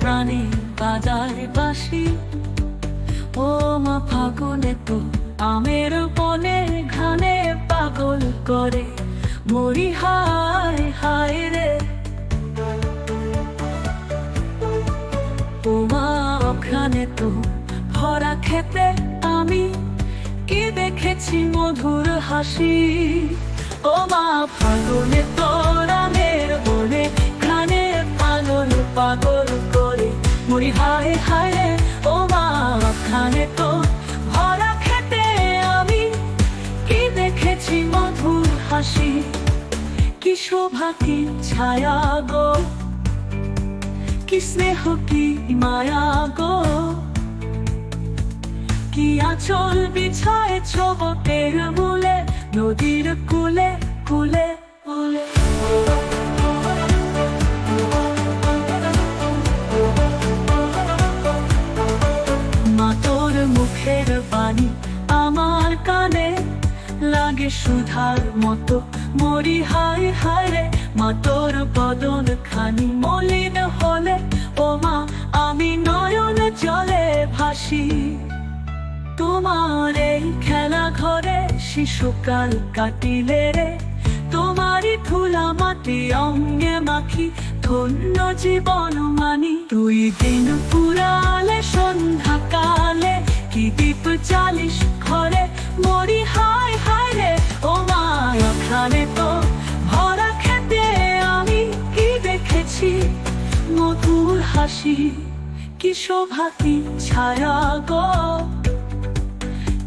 প্রাণে বাজার বাসি ও মা ফাগুনে তো আমের বনে ঘানে পাগল করে। মরি হায় হায় রে। তোমা ওখানে তো ভরা খেতে আমি কি দেখেছি মধুর হাসি। ও মা, ফাগুনে তোর আমের বনে মরি, হায় হায়, ও মা ওখানে তো ভরা খেতে আমি কি দেখেছি মধুর হাসি? কি শোভা, কি ছায়া গো? কি স্নেহ, কি মায়া গো? কি আচল বিছায় ছবটের মূলে, নদীর কুলে কুলে কুলে। আমার কানে লাগে সুধার মতো। মরি হায় হায় রে মা তোর বদন খানি মলিন হলে ও মা, আমি নয়ন ভাসি। তোমার এই খেলা ঘরে শিশুকাল কাটিলে রে। তোমারই ধুলা মাটি অঙ্গে মাখি, ধন্য জীবন মানি। দুই দিন পুরালে সন্ধ্যা হাসি কি শোভা, কি ছায়া গো?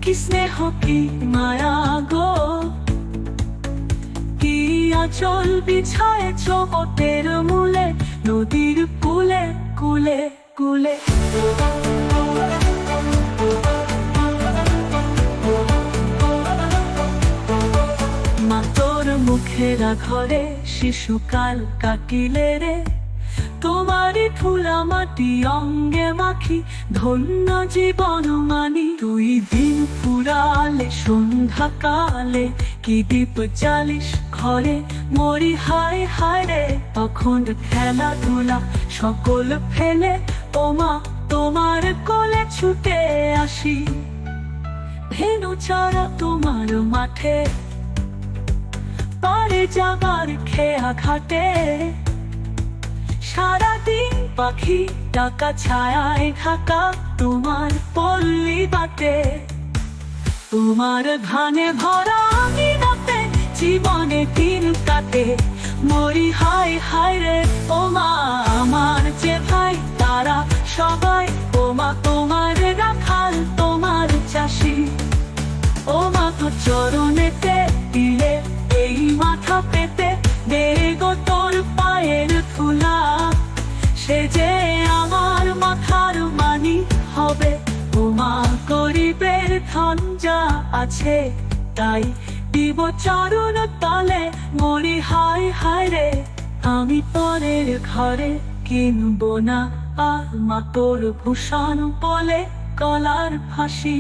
কি স্নেহ, কি মায়া গো? কি আচল বিছায় জগতের মূলে, নদীর কুলে কুলে কুলে? মা তোর মুখেরা ঘরে শিশুকাল কাটিলে রে। তোমারই ফুলা মাটি, অঙ্গে মাখি, ধন্য জীবন মানি। দুই দিন ফুরালে সন্ধ্যা কালে, কি দীপ চালিস ঘরে? মরি হায় হায় রে তখন খেলাধুলা সকল ফেলে। ওমা তোমার কোলে ছুটে আসি। ভেনু চারা তোমার মাঠে, পারে যাবার খেয়া ঘাটে সারাদিন পাখি টাকা ছায়ায় ঢাকা, তোমার পল্লী বাটে। তোমার ধানে ভরা আঙিনাতে জীবনে দিন কাটে। মরি হাই হায় রে ও মা আমার যে ভাই, তারা সবাই ও মা তোমার আছে, তাই দিব চরণ তলে। মরি হাই হায় রে, আমি পরের ঘরে কিনব না। আর মা তোর ভূষণ বলে কলার ফাঁসি।